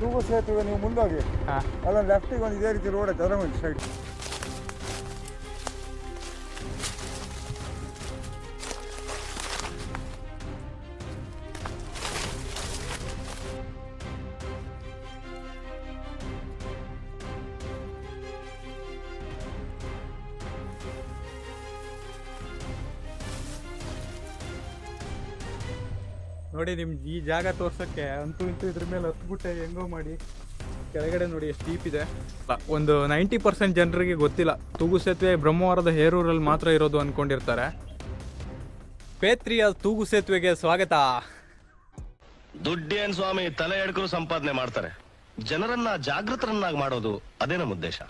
ತೂಗು ಸೇತುವೆ ನೀವು ಮುಂದೋಗಿ. ಅಲ್ಲೊಂದು ಲೆಫ್ಟಿಗೆ ಒಂದು ಇದೇ ರೀತಿ ರೋಡ್ ಐತೆ ಅದರ ಒಂದು ಸೈಡ್ ನೋಡಿ ನಿಮ್ಗೆ ಈ ಜಾಗ ತೋರ್ಸೋಕ್ಕೆ ಅಂತೂ ಇಂತೂ ಇದ್ರ ಮೇಲೆ ಹತ್ಬಿಟ್ಟೆ ಹೆಂಗೋ ಮಾಡಿ ಕೆಳಗಡೆ ನೋಡಿ ಎಷ್ಟು ಡೀಪ್ ಇದೆ. ಒಂದು ನೈಂಟಿ ಪರ್ಸೆಂಟ್ ಜನರಿಗೆ ಗೊತ್ತಿಲ್ಲ. ತೂಗು ಸೇತುವೆ ಬ್ರಹ್ಮವಾರದ ಹೇರೂರಲ್ಲಿ ಮಾತ್ರ ಇರೋದು ಅಂದ್ಕೊಂಡಿರ್ತಾರೆ ಪೇತ್ರಿಯ ತೂಗು ಸೇತುವೆಗೆ ಸ್ವಾಗತ. ದುಡ್ಡೇನ್ ಸ್ವಾಮಿ ತಲೆ ಎಡ್ಕರು ಸಂಪಾದನೆ ಮಾಡ್ತಾರೆ. ಜನರನ್ನ ಜಾಗೃತರನ್ನಾಗಿ ಮಾಡೋದು ಅದೇ ನಮ್ಮ ಉದ್ದೇಶ.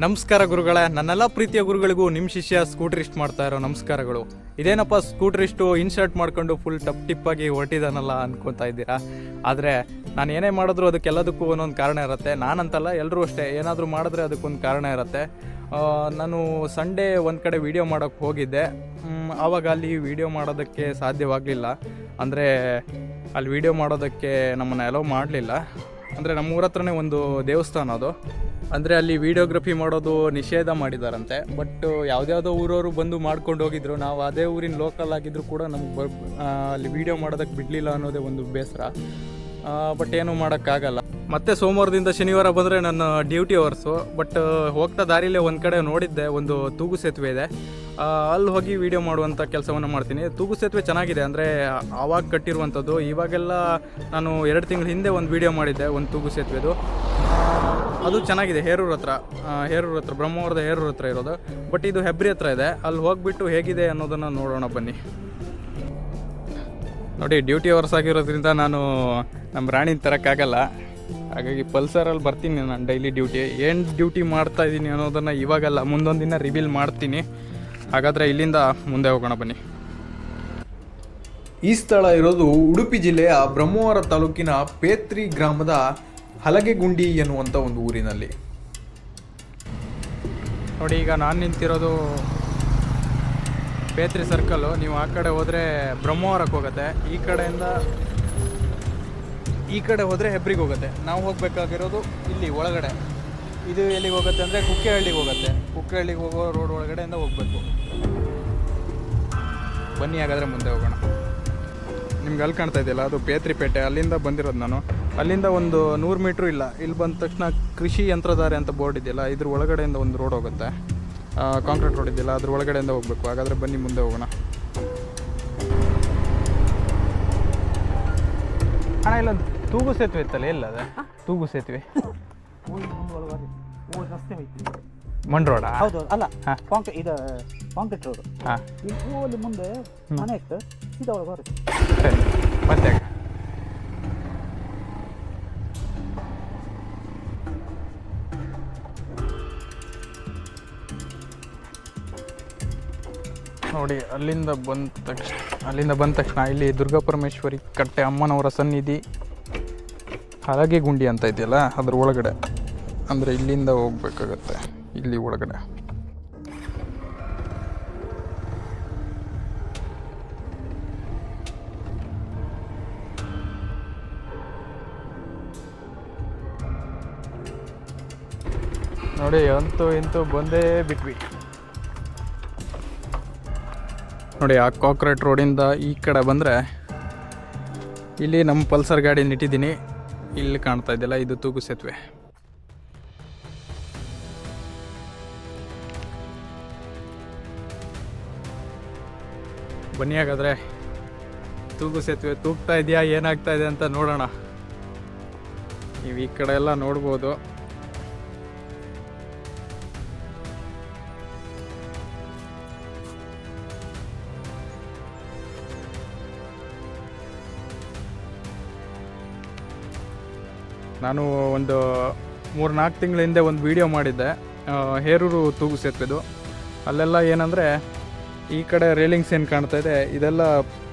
ನಮಸ್ಕಾರ ಗುರುಗಳೇ, ನನ್ನೆಲ್ಲ ಪ್ರೀತಿಯ ಗುರುಗಳಿಗೂ ನಿಮ್ಮ ಶಿಷ್ಯ ಸ್ಕೂಟ್ರಿಸ್ಟ್ ಮಾಡ್ತಾ ಇರೋ ನಮಸ್ಕಾರಗಳು. ಇದೇನಪ್ಪ ಸ್ಕೂಟ್ರಿಸ್ಟು ಇನ್ಶರ್ಟ್ ಮಾಡ್ಕೊಂಡು ಫುಲ್ ಟಪ್ ಟಿಪ್ಪಾಗಿ ಹೊರಟಿದಾನಲ್ಲ ಅನ್ಕೊತಾ ಇದ್ದೀರಾ? ಆದರೆ ನಾನು ಏನೇ ಮಾಡಿದ್ರು ಅದಕ್ಕೆಲ್ಲದಕ್ಕೂ ಒಂದೊಂದು ಕಾರಣ ಇರುತ್ತೆ. ನಾನಂತಲ್ಲ ಎಲ್ಲರೂ ಅಷ್ಟೇ. ಏನಾದರೂ ಮಾಡಿದ್ರೆ ಅದಕ್ಕೊಂದು ಕಾರಣ ಇರುತ್ತೆ. ನಾನು ಸಂಡೇ ಒಂದು ಕಡೆ ವೀಡಿಯೋ ಮಾಡೋಕ್ಕೆ ಹೋಗಿದ್ದೆ. ಆವಾಗ ಅಲ್ಲಿ ವೀಡಿಯೋ ಮಾಡೋದಕ್ಕೆ ಸಾಧ್ಯವಾಗಲಿಲ್ಲ. ಅಂದರೆ ಅಲ್ಲಿ ವೀಡಿಯೋ ಮಾಡೋದಕ್ಕೆ ನಮ್ಮನ್ನು ಅಲೋ ಮಾಡಲಿಲ್ಲ. ಅಂದರೆ ನಮ್ಮ ಊರ ಹತ್ರನೇ ಒಂದು ದೇವಸ್ಥಾನ ಅದು. ಅಂದರೆ ಅಲ್ಲಿ ವೀಡಿಯೋಗ್ರಫಿ ಮಾಡೋದು ನಿಷೇಧ ಮಾಡಿದಾರಂತೆ. ಬಟ್ ಯಾವುದ್ಯಾವುದೋ ಊರವರು ಬಂದು ಮಾಡ್ಕೊಂಡು ಹೋಗಿದ್ರು. ನಾವು ಅದೇ ಊರಿನ ಲೋಕಲ್ ಆಗಿದ್ರು ಕೂಡ ನಮ್ಗೆ ಅಲ್ಲಿ ವೀಡಿಯೋ ಮಾಡೋದಕ್ಕೆ ಬಿಡಲಿಲ್ಲ ಅನ್ನೋದೇ ಒಂದು ಬೇಸರ. ಬಟ್ ಏನೂ ಮಾಡೋಕ್ಕಾಗಲ್ಲ. ಮತ್ತೆ ಸೋಮವಾರದಿಂದ ಶನಿವಾರ ಬಂದರೆ ನನ್ನ ಡ್ಯೂಟಿ ಅವರ್ಸು ಬಟ್ ಹೋಗ್ತಾ ದಾರಿಲೇ ಒಂದು ಕಡೆ ನೋಡಿದ್ದೆ, ಒಂದು ತೂಗು ಸೇತುವೆ ಇದೆ. ಅಲ್ಲಿ ಹೋಗಿ ವಿಡಿಯೋ ಮಾಡುವಂಥ ಕೆಲಸವನ್ನು ಮಾಡ್ತೀನಿ. ತೂಗು ಸೇತುವೆ ಚೆನ್ನಾಗಿದೆ, ಅಂದರೆ ಆವಾಗ ಕಟ್ಟಿರುವಂಥದ್ದು. ಇವಾಗೆಲ್ಲ ನಾನು ಎರಡು ತಿಂಗಳ ಹಿಂದೆ ಒಂದು ವಿಡಿಯೋ ಮಾಡಿದ್ದೆ, ಒಂದು ತೂಗು ಸೇತುವೆದು. ಅದು ಚೆನ್ನಾಗಿದೆ, ಹೇರೂರ ಹತ್ರ. ಹೇರೂರ ಹತ್ರ, ಬ್ರಹ್ಮವರದ ಹೇರೂರ ಹತ್ರ ಇರೋದು. ಬಟ್ ಇದು ಹೆಬ್ರಿ ಹತ್ರ ಇದೆ. ಅಲ್ಲಿ ಹೋಗಿಬಿಟ್ಟು ಹೇಗಿದೆ ಅನ್ನೋದನ್ನು ನೋಡೋಣ ಬನ್ನಿ. ನೋಡಿ, ಡ್ಯೂಟಿ ಅವರ್ಸ್ ಆಗಿರೋದ್ರಿಂದ ನಾನು ನಮ್ಮ ರಾಣಿನ ತರೋಕ್ಕಾಗಲ್ಲ ಹಾಗಾಗಿ ಪಲ್ಸರಲ್ಲಿ ಬರ್ತೀನಿ ನಾನು ಡೈಲಿ ಡ್ಯೂಟಿ. ಏನು ಡ್ಯೂಟಿ ಮಾಡ್ತಾ ಇದ್ದೀನಿ ಅನ್ನೋದನ್ನು ಇವಾಗಲ್ಲ ಮುಂದೊಂದು ದಿನ ರಿವೀಲ್ ಮಾಡ್ತೀನಿ. ಹಾಗಾದರೆ ಇಲ್ಲಿಂದ ಮುಂದೆ ಹೋಗೋಣ ಬನ್ನಿ. ಈ ಸ್ಥಳ ಇರೋದು ಉಡುಪಿ ಜಿಲ್ಲೆಯ ಬ್ರಹ್ಮವಾರ ತಾಲೂಕಿನ ಪೇತ್ರಿ ಗ್ರಾಮದ ಹಲಗೆಗುಂಡಿ ಎನ್ನುವಂಥ ಒಂದು ಊರಿನಲ್ಲಿ. ನೋಡಿ ಈಗ ನಾನು ನಿಂತಿರೋದು ಪೇತ್ರಿ ಸರ್ಕಲ್ಲು ನೀವು ಆ ಕಡೆ ಹೋದರೆ ಬ್ರಹ್ಮವಾರಕ್ಕೆ ಹೋಗುತ್ತೆ. ಈ ಕಡೆಯಿಂದ ಈ ಕಡೆ ಹೋದರೆ ಹೆಬ್ರಿಗೆ ಹೋಗುತ್ತೆ. ನಾವು ಹೋಗಬೇಕಾಗಿರೋದು ಇಲ್ಲಿ ಒಳಗಡೆ. ಇದು ಎಲ್ಲಿಗೆ ಹೋಗುತ್ತೆ ಅಂದರೆ ಕುಕ್ಕೆಹಳ್ಳಿಗೆ ಹೋಗುತ್ತೆ. ಕುಕ್ಕೆಹಳ್ಳಿಗೆ ಹೋಗೋ ರೋಡ್ ಒಳಗಡೆಯಿಂದ ಹೋಗಬೇಕು. ಬನ್ನಿ ಹಾಗಾದರೆ ಮುಂದೆ ಹೋಗೋಣ. ನಿಮ್ಗೆ ಅಲ್ಲಿ ಕಾಣ್ತಾ ಇದೆಯಲ್ಲ, ಅದು ಪೇತ್ರಿಪೇಟೆ. ಅಲ್ಲಿಂದ ಬಂದಿರೋದು ನಾನು. ಅಲ್ಲಿಂದ ಒಂದು ನೂರು ಮೀಟ್ರ್ ಇಲ್ಲ. ಇಲ್ಲಿ ಬಂದ ತಕ್ಷಣ ಕೃಷಿ ಯಂತ್ರಧಾರೆ ಅಂತ ಬೋರ್ಡ್ ಇದೆಯಲ್ಲ, ಇದ್ರ ಒಳಗಡೆಯಿಂದ ಒಂದು ರೋಡ್ ಹೋಗುತ್ತೆ. ಕಾಂಕ್ರೀಟ್ ರೋಡ್ ಇದೆಯಲ್ಲ, ಅದ್ರ ಒಳಗಡೆಯಿಂದ ಹೋಗ್ಬೇಕು. ಹಾಗಾದರೆ ಬನ್ನಿ ಮುಂದೆ ಹೋಗೋಣ. ಹಣ ಇಲ್ಲೊಂದು ತೂಗು ಸೇತುವೆ ಇತ್ತಲ್ಲ ಎಲ್ಲ ಅದ ತೂಗು ಸೇತುವೆ. ರಸ್ತೆ ಮಣ್ ರೋಡಾ? ಹೌದು ಅಲ್ಲ ಹಾ. ಕಾಂಕ್ರೀಟ್ ಇದು ಕಾಂಕ್ರೀಟ್ ರೋಡ್ ಹಾಂ. ಈ ಹೂವಲ್ಲಿ ಮುಂದೆ ಮನೆ ಇತ್ತು ಸೀದಾ ಒಳಗೆ ಬರುತ್ತೆ. ಸರಿ ಮತ್ತೆ ನೋಡಿ ಅಲ್ಲಿಂದ ಬಂದ ತಕ್ಷಣ ಅಲ್ಲಿಂದ ಬಂದ ತಕ್ಷಣ ಇಲ್ಲಿ ದುರ್ಗಾ ಪರಮೇಶ್ವರಿ ಕಟ್ಟೆ ಅಮ್ಮನವರ ಸನ್ನಿಧಿ. ಹಲಗೆ ಗುಂಡಿ ಅಂತ ಇದೆಯಲ್ಲ ಅದ್ರ ಒಳಗಡೆ. ಅಂದರೆ ಇಲ್ಲಿಂದ ಹೋಗ್ಬೇಕಾಗತ್ತೆ ಇಲ್ಲಿ ಒಳಗಡೆ. ನೋಡಿ ಅಂತೂ ಇಂತೂ ಬಂದೇ ಬಿಟ್ವಿ. ನೋಡಿ ಆ ಕಾಕ್ರೇಟ್ ರೋಡಿಂದ ಈ ಕಡೆ ಬಂದರೆ ಇಲ್ಲಿ ನಮ್ಮ ಪಲ್ಸರ್ ಗಾಡಿ ನಿಟ್ಟಿದ್ದೀನಿ ಇಲ್ಲಿ ಕಾಣ್ತಾ ಇದೆಯಲ್ಲ, ಇದು ತೂಗು ಸೇತುವೆ. ಬನ್ನಿ ಹಾಗಾದರೆ. ತೂಗು ಸೇತುವೆ ತೂಗ್ತಾ ಇದೆಯಾ, ಏನಾಗ್ತಾ ಇದೆ ಅಂತ ನೋಡೋಣ. ನೀವು ಈ ಕಡೆ ಎಲ್ಲ ನೋಡ್ಬೋದು. ನಾನು ಒಂದು ಮೂರು ನಾಲ್ಕು ತಿಂಗಳ ಹಿಂದೆ ಒಂದು ವಿಡಿಯೋ ಮಾಡಿದ್ದೆ. ಹೇರೂರು ತೂಗು ಸೇತುವೆದು. ಅಲ್ಲೆಲ್ಲ ಏನಂದರೆ, ಈ ಕಡೆ ರೇಲಿಂಗ್ಸ್ ಏನು ಕಾಣ್ತಾ ಇದೆ, ಇದೆಲ್ಲ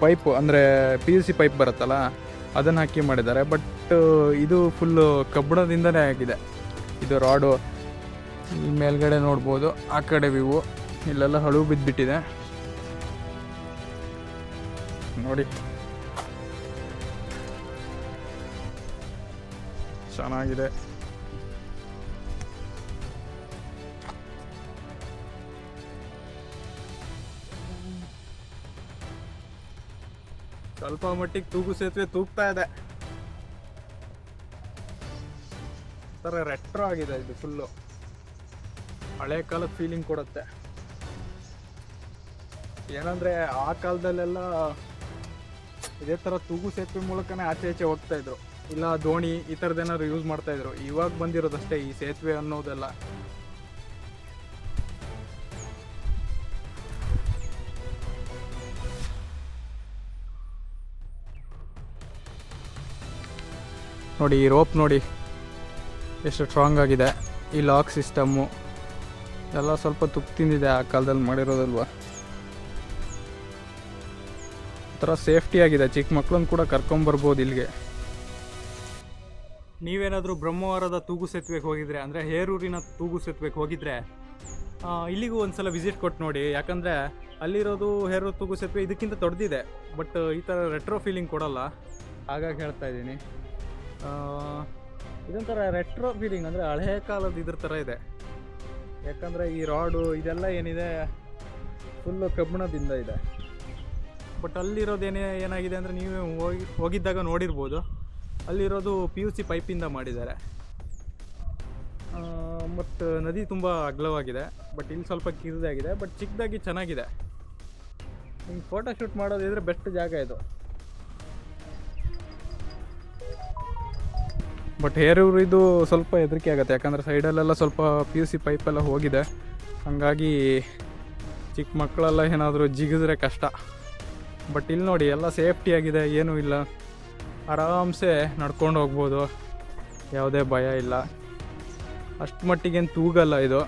ಪೈಪ್ ಅಂದರೆ ಪಿ ಯು ಸಿ ಪೈಪ್ ಬರುತ್ತಲ್ಲ, ಅದನ್ನು ಹಾಕಿ ಮಾಡಿದ್ದಾರೆ. ಬಟ್ ಇದು ಫುಲ್ಲು ಕಬ್ಬಿಣದಿಂದನೇ ಆಗಿದೆ. ಇದು ರಾಡು ಈ ಮೇಲ್ಗಡೆ ನೋಡ್ಬೋದು, ಆ ಕಡೆ ವಿವು ಇಲ್ಲೆಲ್ಲ ಹಳು ಬಿದ್ದುಬಿಟ್ಟಿದೆ ನೋಡಿ. ಚೆನ್ನಾಗಿದೆ. ಸ್ವಲ್ಪ ಮಟ್ಟಿಗೆ ತೂಗು ಸೇತುವೆ ತೂಗ್ತಾ ಇದೆ. ಥರ ರೆಟ್ರೋ ಆಗಿದೆ ಇದು ಫುಲ್ಲು ಹಳೆ ಕಾಲದ ಫೀಲಿಂಗ್ ಕೊಡುತ್ತೆ. ಏನಂದ್ರೆ ಆ ಕಾಲದಲ್ಲೆಲ್ಲ ಇದೇ ಥರ ತೂಗು ಸೇತುವೆ ಮೂಲಕನೇ ಆಚೆ ಆಚೆ ಹೋಗ್ತಾ ಇದ್ರು. ಇಲ್ಲ ದೋಣಿ ಈ ಥರದ್ದೇನಾದ್ರು ಯೂಸ್ ಮಾಡ್ತಾ ಇದ್ರು. ಇವಾಗ ಬಂದಿರೋದಷ್ಟೇ ಈ ಸೇತುವೆ ಅನ್ನೋದೆಲ್ಲ. ನೋಡಿ, ಈ ರೋಪ್ ನೋಡಿ. ಎಷ್ಟು ಸ್ಟ್ರಾಂಗ್ ಆಗಿದೆ. ಈ ಲಾಕ್ ಸಿಸ್ಟಮ್ಮು ಎಲ್ಲ ಸ್ವಲ್ಪ ತುಪ್ಪು ತಿಂದಿದೆ ಆ ಕಾಲದಲ್ಲಿ ಮಾಡಿರೋದಲ್ವಾ? ಒಂಥರ ಸೇಫ್ಟಿ ಆಗಿದೆ. ಚಿಕ್ಕ ಮಕ್ಕಳನ್ನ ಕೂಡ ಕರ್ಕೊಂಬರ್ಬೋದು ಇಲ್ಲಿಗೆ. ನೀವೇನಾದರೂ ಬ್ರಹ್ಮವಾರದ ತೂಗು ಸೇತುವೆಗೆ ಹೋಗಿದ್ರೆ, ಅಂದರೆ ಹೇರೂರಿನ ತೂಗು ಸೇತುವೆಗೆ ಹೋಗಿದ್ರೆ ಇಲ್ಲಿಗೂ ಒಂದು ಸಲ ವಿಸಿಟ್ ಕೊಟ್ಟು ನೋಡಿ. ಯಾಕಂದರೆ ಅಲ್ಲಿರೋದು ಹೇರೂರು ತೂಗು ಸೇತುವೆ ಇದಕ್ಕಿಂತ ದೊಡ್ಡದಿದೆ ಬಟ್ ಈ ಥರ ರೆಟ್ರೋ ಫೀಲಿಂಗ್ ಕೊಡಲ್ಲ. ಹಾಗಾಗಿ ಹೇಳ್ತಾ ಇದ್ದೀನಿ. ಇದೊಂಥರ ರೆಟ್ರೋ ಫೀಲಿಂಗ್ ಅಂದರೆ ಹಳೇ ಕಾಲದ ಇದ್ರ ಥರ ಇದೆ. ಯಾಕಂದರೆ ಈ ರಾಡು ಇದೆಲ್ಲ ಏನಿದೆ ಫುಲ್ಲು ಕಬ್ಬಿಣದಿಂದ ಇದೆ. ಬಟ್ ಅಲ್ಲಿರೋದೇನೇ ಏನಾಗಿದೆ ಅಂದರೆ ನೀವು ಹೋಗಿ, ಹೋಗಿದ್ದಾಗ ನೋಡಿರ್ಬೋದು. ಅಲ್ಲಿರೋದು ಪಿ ಯು ಸಿ ಪೈಪಿಂದ ಮಾಡಿದ್ದಾರೆ. ಮತ್ತು ನದಿ ತುಂಬ ಅಗ್ಲವಾಗಿದೆ. ಬಟ್ ಇಲ್ಲಿ ಸ್ವಲ್ಪ ಕಿರಿದಾಗಿದೆ. ಬಟ್ ಚಿಕ್ಕದಾಗಿ ಚೆನ್ನಾಗಿದೆ. ನಿಮ್ಗೆ ಫೋಟೋ ಶೂಟ್ ಮಾಡೋದಿದ್ರೆ ಬೆಸ್ಟ್ ಜಾಗ ಇದು. ಬಟ್ ಹೇರೂರು ಇದು ಸ್ವಲ್ಪ ಹೆದರಿಕೆ ಆಗುತ್ತೆ. ಯಾಕಂದರೆ ಸೈಡಲ್ಲೆಲ್ಲ ಸ್ವಲ್ಪ ಪಿ ಯು ಸಿ ಪೈಪೆಲ್ಲ ಹೋಗಿದೆ. ಹಾಗಾಗಿ ಚಿಕ್ಕ ಮಕ್ಕಳೆಲ್ಲ ಏನಾದರೂ ಜಿಗಿದ್ರೆ ಕಷ್ಟ. ಬಟ್ ಇಲ್ಲಿ ನೋಡಿ, ಎಲ್ಲ ಸೇಫ್ಟಿಯಾಗಿದೆ ಏನೂ ಇಲ್ಲ. ಆರಾಮ್ಸೆ ನಡ್ಕೊಂಡು ಹೋಗ್ಬೋದು. ಯಾವುದೇ ಭಯ ಇಲ್ಲ. ಅಷ್ಟು ಮಟ್ಟಿಗೇನು ತೂಗಲ್ಲ ಇದು.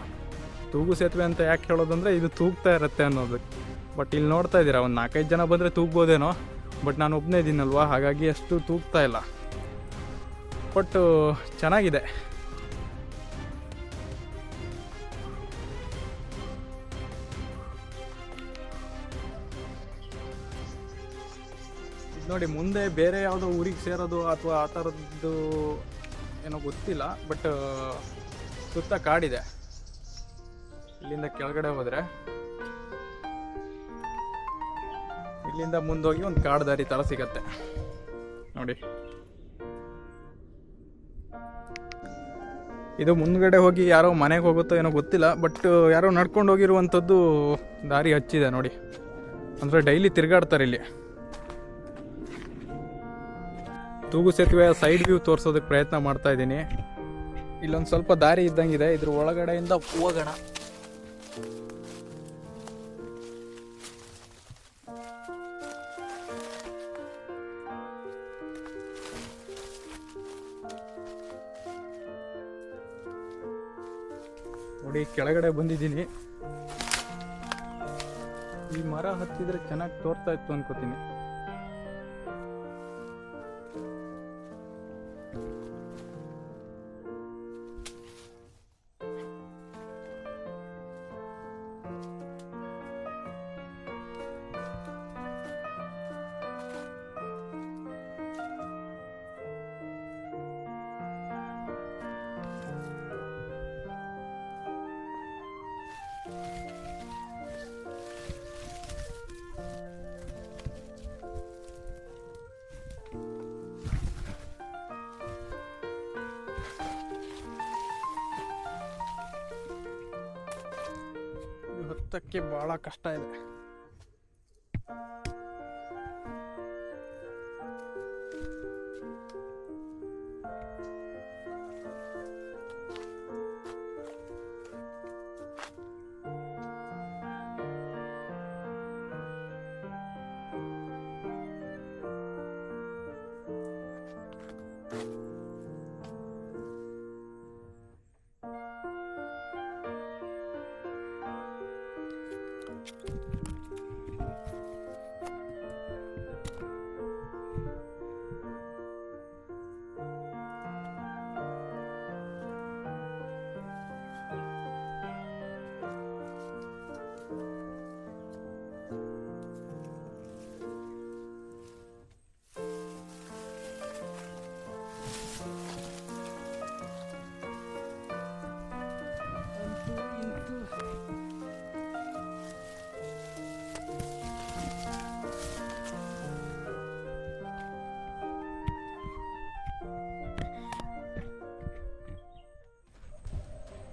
ತೂಗು ಸೇತುವೆ ಅಂತ ಯಾಕೆ ಹೇಳೋದಂದರೆ ಇದು ತೂಗ್ತಾ ಇರುತ್ತೆ ಅನ್ನೋದು ಬಟ್ ಇಲ್ಲಿ ನೋಡ್ತಾ ಇದ್ದೀರಾ, ಒಂದು ನಾಲ್ಕೈದು ಜನ ಬಂದರೆ ತೂಗ್ಬೋದೇನೋ? ಬಟ್ ನಾನು ಒಬ್ಬನೇ ಇದ್ದೀನಲ್ವಾ? ಹಾಗಾಗಿ ಅಷ್ಟು ತೂಗ್ತಾ ಇಲ್ಲ. ಬಟ್ ಚೆನ್ನಾಗಿದೆ. ನೋಡಿ, ಮುಂದೆ ಬೇರೆ ಯಾವುದೋ ಊರಿಗೆ ಸೇರೋದು ಅಥವಾ ಆ ಥರದ್ದು ಏನೋ ಗೊತ್ತಿಲ್ಲ, ಬಟ್ ಸುತ್ತ ಕಾಡಿದೆ. ಇಲ್ಲಿಂದ ಕೆಳಗಡೆ ಹೋದರೆ, ಇಲ್ಲಿಂದ ಮುಂದೋಗಿ ಒಂದು ಕಾಡು ದಾರಿ ಥರ ಸಿಗತ್ತೆ. ನೋಡಿ. ಇದು ಮುಂದ್ಗಡೆ ಹೋಗಿ ಯಾರೋ ಮನೆಗೆ ಹೋಗುತ್ತೋ ಏನೋ ಗೊತ್ತಿಲ್ಲ, ಬಟ್, ಯಾರೋ ನಡ್ಕೊಂಡು ಹೋಗಿರುವಂಥದ್ದು ದಾರಿ ಹಚ್ಚಿದೆ ನೋಡಿ. ಅಂದರೆ ಡೈಲಿ ತಿರುಗಾಡ್ತಾರೆ ಇಲ್ಲಿ. ತೂಗು ಸೇತುವೆ ಸೈಡ್ ವ್ಯೂ ತೋರಿಸೋದಕ್ಕೆ ಪ್ರಯತ್ನ ಮಾಡ್ತಾ ಇದ್ದೀನಿ. ಇಲ್ಲೊಂದು ಸ್ವಲ್ಪ ದಾರಿ ಇದ್ದಂಗಿದೆ, ಇದ್ರ ಒಳಗಡೆಯಿಂದ ಹೋಗೋಣ. ನೋಡಿ, ಕೆಳಗಡೆ ಬಂದಿದ್ದೀನಿ. ಈ ಮರ ಹತ್ತಿದ್ರೆ ಚೆನ್ನಾಗಿ ತೋರ್ತಾ ಇತ್ತು ಅನ್ಕೋತೀನಿ. ಬಿತ್ತಕ್ಕೆ ಭಾಳ ಕಷ್ಟ ಇದೆ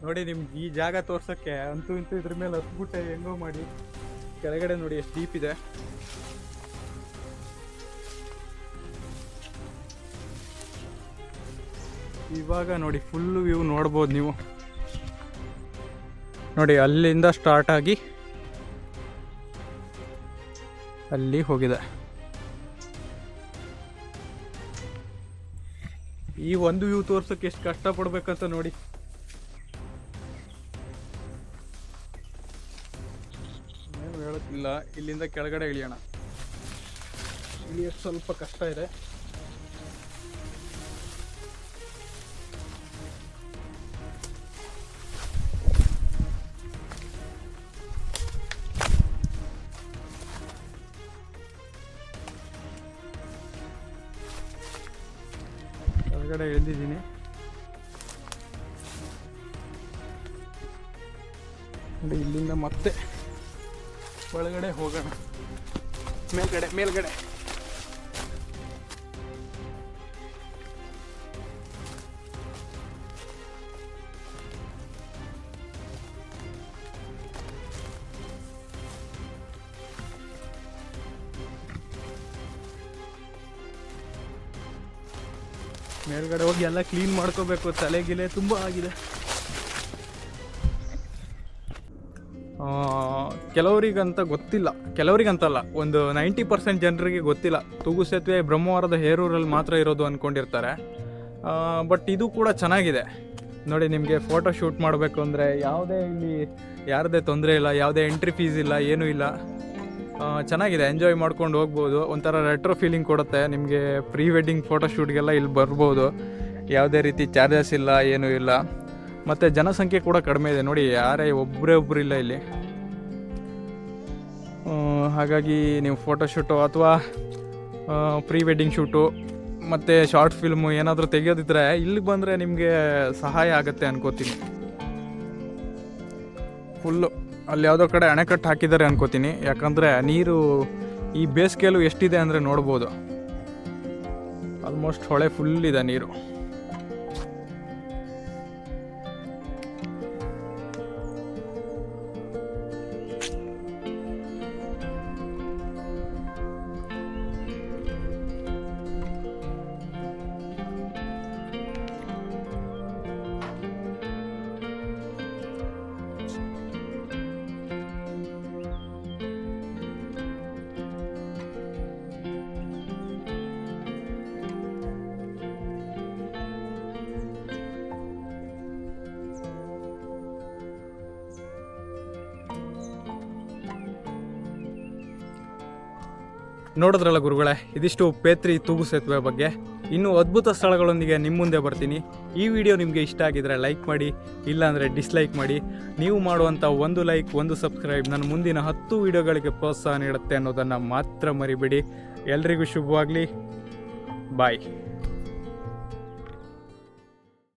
ನೋಡಿ ನಿಮ್ಗೆ ಈ ಜಾಗ ತೋರ್ಸೋಕ್ಕೆ ಅಂತೂ ಇಂತೂ ಇದ್ರ ಮೇಲೆ ಹತ್ಬಿಟ್ಟೆ, ಹೆಂಗೋ ಮಾಡಿ. ಕೆಳಗಡೆ ನೋಡಿ ಎಷ್ಟು ಡೀಪ್ ಇದೆ. ಇವಾಗ ನೋಡಿ ಫುಲ್ ವ್ಯೂ ನೋಡ್ಬೋದು ನೀವು. ನೋಡಿ, ಅಲ್ಲಿಂದ ಸ್ಟಾರ್ಟ್ ಆಗಿ ಅಲ್ಲಿ ಹೋಗಿದೆ. ಈ ಒಂದು ವ್ಯೂ ತೋರ್ಸೋಕ್ಕೆ ಎಷ್ಟು ಕಷ್ಟಪಡ್ಬೇಕಂತ ನೋಡಿ. ಹೇಳೋಕ್ಕಿಲ್ಲ ಇಲ್ಲಿಂದ ಕೆಳಗಡೆ ಇಳಿಯೋಣ. ಇಳಿಯೋಕ್ಕೆ ಸ್ವಲ್ಪ ಕಷ್ಟ ಇದೆ. ಕೆಳಗಡೆ ಇಳಿದಿದ್ದೀನಿ. ಇಲ್ಲಿಂದ ಮತ್ತೆ ಒಳಗಡೆ ಹೋಗೋಣ. ಮೇಲ್ಗಡೆ ಮೇಲ್ಗಡೆ. ಮೇಲ್ಗಡೆ ಹೋಗಿ ಎಲ್ಲ ಕ್ಲೀನ್ ಮಾಡ್ಕೋಬೇಕು. ತಲೆ ಗಿಲೆ ತುಂಬ ಆಗಿದೆ. ಕೆಲವರಿಗಂತ ಗೊತ್ತಿಲ್ಲ, ಕೆಲವರಿಗಂತಲ್ಲ, ಒಂದು ನೈಂಟಿ ಪರ್ಸೆಂಟ್ ಜನರಿಗೆ ಗೊತ್ತಿಲ್ಲ. ತೂಗು ಸೇತುವೆ ಬ್ರಹ್ಮವಾರದ ಹೇರೂರಲ್ಲಿ ಮಾತ್ರ ಇರೋದು ಅಂದ್ಕೊಂಡಿರ್ತಾರೆ ಬಟ್ ಇದು ಕೂಡ ಚೆನ್ನಾಗಿದೆ. ನೋಡಿ, ನಿಮಗೆ ಫೋಟೋ ಶೂಟ್ ಮಾಡಬೇಕು ಅಂದರೆ ಯಾವುದೇ ಇಲ್ಲಿ ಯಾರದೇ ತೊಂದರೆ ಇಲ್ಲ, ಯಾವುದೇ ಎಂಟ್ರಿ ಫೀಸ್ ಇಲ್ಲ, ಏನೂ ಇಲ್ಲ. ಚೆನ್ನಾಗಿದೆ ಎಂಜಾಯ್ ಮಾಡ್ಕೊಂಡು ಹೋಗ್ಬೋದು. ಒಂಥರ ರೆಟ್ರೋ ಫೀಲಿಂಗ್ ಕೊಡುತ್ತೆ. ನಿಮಗೆ ಪ್ರೀ ವೆಡ್ಡಿಂಗ್ ಫೋಟೋ ಶೂಟ್ಗೆಲ್ಲ ಇಲ್ಲಿ ಬರ್ಬೋದು. ಯಾವುದೇ ರೀತಿ ಚಾರ್ಜಸ್ ಇಲ್ಲ, ಏನೂ ಇಲ್ಲ. ಮತ್ತು ಜನಸಂಖ್ಯೆ ಕೂಡ ಕಡಿಮೆ ಇದೆ. ನೋಡಿ, ಯಾರೇ ಒಬ್ಬರೇ ಒಬ್ಬರು ಇಲ್ಲ ಇಲ್ಲಿ. ಹಾಗಾಗಿ ನೀವು ಫೋಟೋಶೂಟು ಅಥವಾ ಪ್ರೀ ವೆಡ್ಡಿಂಗ್ ಶೂಟು ಮತ್ತು ಶಾರ್ಟ್ ಫಿಲ್ಮು ಏನಾದರೂ ತೆಗೆಯೋದಿದ್ರೆ ಇಲ್ಲಿಗೆ ಬಂದರೆ ನಿಮಗೆ ಸಹಾಯ ಆಗುತ್ತೆ ಅನ್ಕೋತೀನಿ. ಫುಲ್ಲು ಅಲ್ಲಿ ಯಾವುದೋ ಕಡೆ ಅಣೆಕಟ್ಟು ಹಾಕಿದ್ದಾರೆ ಅನ್ಕೋತೀನಿ. ಯಾಕಂದರೆ ನೀರು ಈ ಬೇಸಿಗೆಯಲ್ಲೂ ಎಷ್ಟಿದೆ ಅಂದರೆ ನೋಡ್ಬೋದು. ಆಲ್ಮೋಸ್ಟ್ ಹೊಳೆ ಫುಲ್ ಇದೆ ನೀರು. ನೋಡಿದ್ರಲ್ಲ ಗುರುಗಳೇ, ಇದಿಷ್ಟು ಪೇತ್ರಿ ತೂಗು ಸೇತುವೆ ಬಗ್ಗೆ. ಇನ್ನೂ ಅದ್ಭುತ ಸ್ಥಳಗಳೊಂದಿಗೆ ನಿಮ್ಮ ಮುಂದೆ ಬರ್ತೀನಿ. ಈ ವಿಡಿಯೋ ನಿಮಗೆ ಇಷ್ಟ ಆಗಿದ್ರೆ ಲೈಕ್ ಮಾಡಿ, ಇಲ್ಲಾಂದರೆ ಡಿಸ್ಲೈಕ್ ಮಾಡಿ. ನೀವು ಮಾಡುವಂಥ ಒಂದು ಲೈಕ್, ಒಂದು ಸಬ್ಸ್ಕ್ರೈಬ್ ನನ್ನ ಮುಂದಿನ ಹತ್ತು ವಿಡಿಯೋಗಳಿಗೆ ಪ್ರೋತ್ಸಾಹ ನೀಡುತ್ತೆ ಅನ್ನೋದನ್ನು ಮಾತ್ರ ಮರಿಬೇಡಿ. ಎಲ್ರಿಗೂ ಶುಭವಾಗಲಿ. ಬಾಯ್.